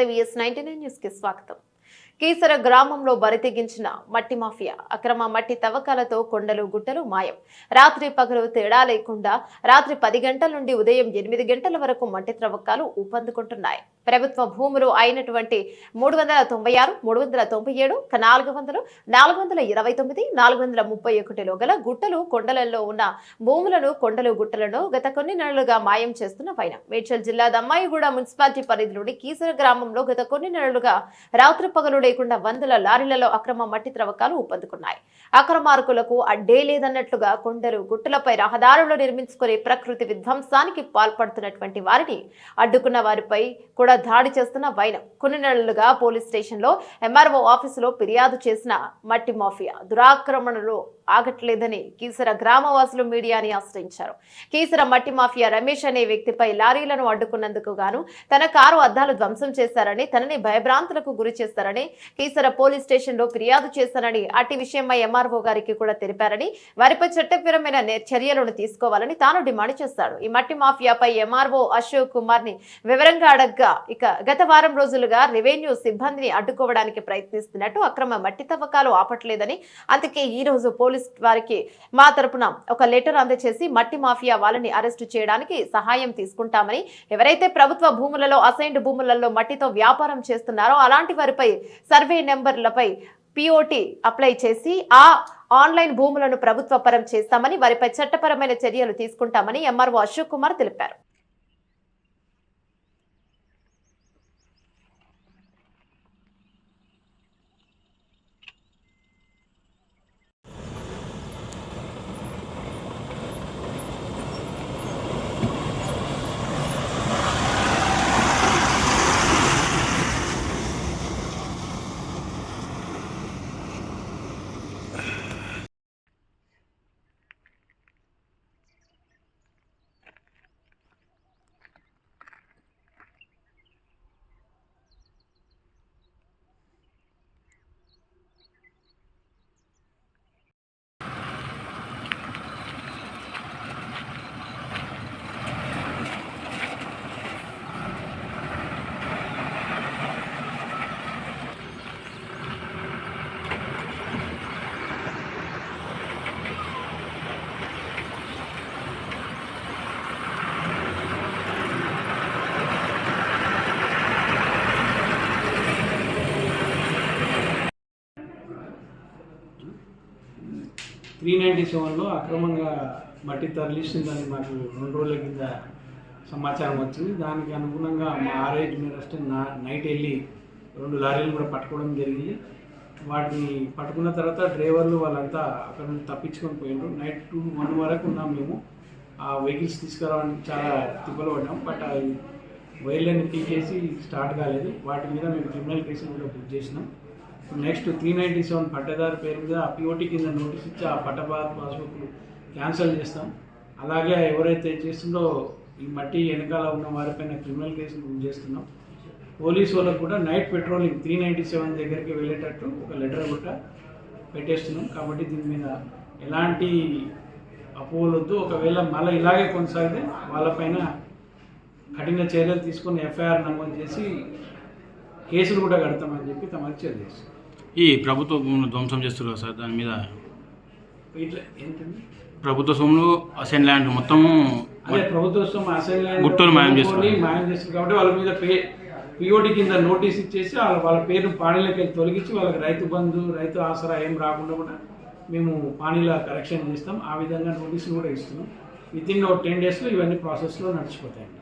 నమస్తే ninety nine న్యూస్కి స్వాగతం. కీసర గ్రామంలో బరితెగించిన మట్టి మాఫియా అక్రమ మట్టి తవ్వకాలతో కొండలు గుట్టలు మాయం. రాత్రి పగలు తేడా లేకుండా రాత్రి పది గంటల నుండి ఉదయం ఎనిమిది గంటల వరకు మట్టి త్రవ్వకాలు ఊపందుకుంటున్నాయి. ప్రభుత్వ భూములు అయినటువంటి మూడు వందల తొంభై ఆరు మూడు వందల తొంభై ఏడు నాలుగు వందలు నాలుగు వందల ఇరవై తొమ్మిది నాలుగు వందల ముప్పై ఒకటిలో గల గుట్టలు కొండలలో ఉన్న భూములను కొండలు గుట్టలను గత కొన్ని నెలలుగా మాయం చేస్తున్న పైన మేడ్చల్ జిల్లా దమ్మాయిగూడ మున్సిపాలిటీ పరిధిలోని కీసర గ్రామంలో గత కొన్ని నెలలుగా రాత్రి పగలు లేకుండా వందల లారీలలో అక్రమ మట్టి త్రవ్వకాలు ఊపందుకున్నాయి. అక్రమార్కులకు అడ్డే లేదన్నట్లుగా కొండలు గుట్టలపై రహదారులు నిర్మించుకునే ప్రకృతి విధ్వంసానికి పాల్పడుతున్నటువంటి వారిని అడ్డుకున్న వారిపై కూడా దాడి చేస్తున్న వైనం. కొన్ని నెలలుగా పోలీస్ స్టేషన్లో ఎంఆర్ఓ ఆఫీసులో ఫిర్యాదు చేసిన మట్టి మాఫియా. దురాక్రమణలు ఆగట్లేదని కీసర గ్రామవాసులు మీడియాని ఆశ్రయించారు. కీసర మట్టి మాఫియా రమేష్ అనే వ్యక్తిపై లారీలను అడ్డుకున్నందుకు గాను తన కారు అద్దాలు ధ్వంసం చేశారని తనని భయభ్రాంతులకు గురి చేస్తారని కీసర పోలీస్ స్టేషన్లో ఫిర్యాదు చేశానని అట్టి విషయమై ఎంఆర్ఓ గారికి కూడా తెలిపారని వారిపై చట్టపరమైన చర్యలను తీసుకోవాలని తాను డిమాండ్ చేశాడు ఈ మట్టి మాఫియాపై ఎంఆర్ఓ అశోక్ కుమార్ని వివరంగా అడగ్గా ఇక గత వారం రోజులుగా రెవెన్యూ సిబ్బందిని అడ్డుకోవడానికి ప్రయత్నిస్తున్నట్టు అక్రమ మట్టి తవ్వకాలు ఆపట్లేదని అందుకే ఈ రోజు పోలీస్ వారికి మా తరపున ఒక లెటర్ అందజేసి మట్టి మాఫియా వాళ్ళని అరెస్టు చేయడానికి సహాయం తీసుకుంటామని ఎవరైతే ప్రభుత్వ భూములలో అసైన్డ్ భూములలో మట్టితో వ్యాపారం చేస్తున్నారో అలాంటి వారిపై సర్వే నెంబర్లపై పిఓటి అప్లై చేసి ఆ ఆన్లైన్ భూములను ప్రభుత్వ పరం చేస్తామని వారిపై చట్టపరమైన చర్యలు తీసుకుంటామని ఎంఆర్ఓ అశోక్ కుమార్ తెలిపారు. త్రీ నైంటీ సెవెన్లో అక్రమంగా మట్టి తరలిస్తుందని మాకు రెండు రోజుల కింద సమాచారం వచ్చింది. దానికి అనుగుణంగా మా ఆర్ఐటి జూనియర్ నా నైట్ వెళ్ళి రెండు లారీలు కూడా పట్టుకోవడం జరిగింది. వాటిని పట్టుకున్న తర్వాత డ్రైవర్లు వాళ్ళంతా అక్కడ నుంచి తప్పించుకొని పోయినారు. నైట్ టూ వన్ వరకు ఉన్నాం మేము. ఆ వెహికల్స్ తీసుకురావడానికి చాలా తిప్పలు పడ్డాం. బట్ అది వైర్లను తీసేసి స్టార్ట్ కాలేదు. వాటి మీద మేము క్రిమినల్ కేసులు కూడా బుక్ చేసినాం. నెక్స్ట్ త్రీ నైంటీ సెవెన్ పట్టేదారు పేరు మీద ఆ పిఓటి కింద నోటీస్ ఇచ్చి ఆ పట్టబార్ పాస్బుక్లు క్యాన్సిల్ చేస్తాం. అలాగే ఎవరైతే చేస్తుందో ఈ మట్టి వెనకాల ఉన్న వారిపైన క్రిమినల్ కేసులు బుక్ చేస్తున్నాం. పోలీసు వాళ్ళకు కూడా night patrolling three ninety seven దగ్గరికి వెళ్ళేటట్టు ఒక లెటర్ కూడా పెట్టేస్తున్నాం. కాబట్టి దీని మీద ఎలాంటి అపోవలొద్దు ఒకవేళ మళ్ళీ ఇలాగే కొనసాగితే వాళ్ళపైన కఠిన చర్యలు తీసుకొని ఎఫ్ఐఆర్ నమోదు చేసి కేసులు కూడా కడతామని చెప్పి తమకు తెలియజేస్తాం ఈ ప్రభుత్వ భూములు ధ్వంసం చేస్తున్నారు సార్ దాని మీద. ప్రభుత్వ సొమ్ములు అసైన్ ల్యాండ్ మొత్తము అదే ప్రభుత్వం అసైన్ ల్యాండ్ గుట్టలు మాయం చేస్తున్నారు. మాయం కాబట్టి వాళ్ళ మీద పే పిఓటి కింద నోటీస్ ఇచ్చేసి వాళ్ళ వాళ్ళ పేరు పాణీలకి తొలగించి వాళ్ళకి రైతు బంధు రైతు ఆసరా ఏం రాకుండా కూడా మేము పాణీల కరెక్షన్ చేస్తాం. ఆ విధంగా నోటీసులు కూడా ఇస్తున్నాం. విత్ ఇన్ టెన్ డేస్లో ఇవన్నీ ప్రాసెస్లో నడిచిపోతాయండి.